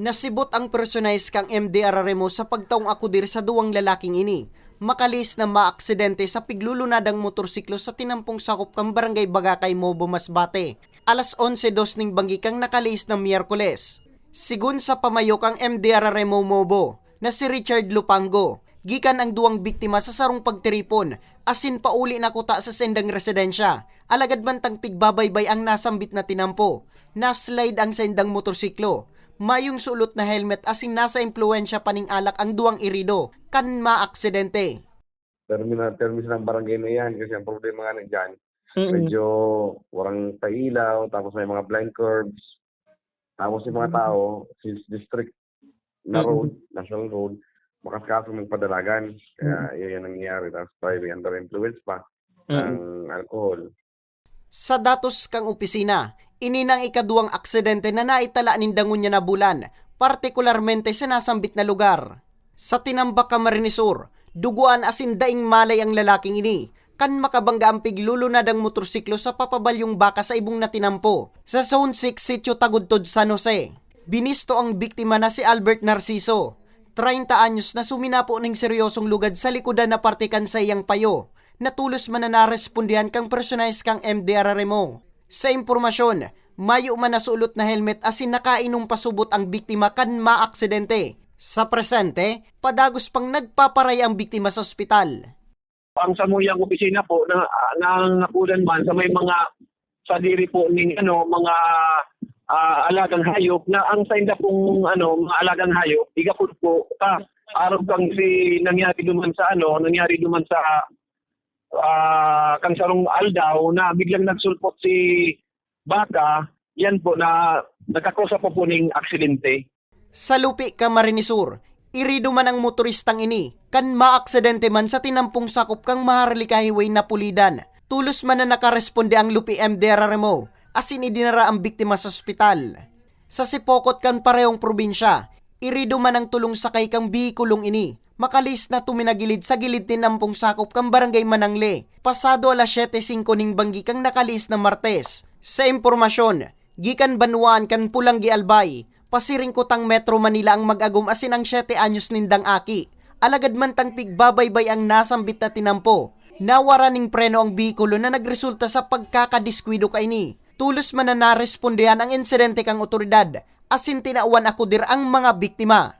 Nasibot ang personalis kang MDR Remo sa pagtaong akudir sa duwang lalaking ini. Makalis na maaksidente sa piglulunadang motorsiklo sa tinampong sakop kang barangay Bagakay Mobo Masbate. Alas 11.02 ning banggi kang nakalis ng Miyerkules. Sigun sa pamayo kang MDR Remo Mobo na si Richard Lupango. Gikan ang duwang biktima sa sarong pagtiripon, asin pauli na kuta sa sendang residensya. Alagad man tang pigbabaybay ang nasambit na tinampo. Naslide ang sendang motorsiklo. Mayong sulot na helmet asin nasa impluensya paning alak ang duwang irido. Kan maaksidente. terminal termis ng barangay na yan kasi ang problema nga dyan, Mm. medyo warang pailaw, tapos may mga blind curbs, tapos yung mga tao, since district na Mm. road, national road, makaskaso ng padalagan. Kaya yun yung nangyayari. Tapos tayo under influence pa ng alcohol. Sa datos kang opisina, ininang ikaduwang aksidente na naitala nindangon niya na bulan, partikularmente sa nasambit na lugar. Sa Tinambak Camarines Sur, duguan asin daing malay ang lalaking ini, kan makabangga ang piglulunad ang motorsiklo sa papabalyong baka sa ibong natinampo. Sa Zone 6, Sitio Tagudtod, San Jose. Binisto ang biktima na si Albert Narciso, 30 anyos na suminapo ng seryosong lugad sa likodan na partikan sa iyang payo, natulos man na narespondihan kang personalis kang MDR Remo. Sa impormasyon, mayo man nasulot na helmet asin nakainom pasubot ang biktima kan maaksidente. Sa presente, padagos pang nagpaparay ang biktima sa ospital. ang samuyang opisina po na ng nakulan man sa may mga sa diri po ning ano mga ah, alagang hayop na ang sainda pong ano mga alagang hayop igapod po ta araw kang si nangyari duman sa ano nangyari duman sa ah kang sarong aldaw na biglang nagsulpot si baka yan po na nagkakosa po po ning aksidente Sa Lupi, Camarines Sur, irido man ang motoristang ini, kan maaksidente man sa tinampong sakop kang maharlika highway na pulidan. Tulos man na nakaresponde ang Lupi MDR Remo, asin idinara ang biktima sa ospital. Sa Sipokot kan parehong probinsya, irido man ang tulong sakay kang bihikulong ini, makalis na tuminagilid sa gilid tinampong sakop kang barangay Manangle, pasado alas 7.05 ning banggi kang nakalis na Martes. Sa impormasyon, gikan Banuan kan Pulanggi Albay, pasiring kutang Metro Manila ang mag-agum asin ang 7 anyos nindang aki. Alagad man tang pigbabaybay ang nasambit na tinampo. Nawara ning preno ang bikulo na nagresulta sa pagkakadiskwido kay ni. Tulos man na narespondehan ang insidente kang otoridad, asin tinauan akudir ang mga biktima.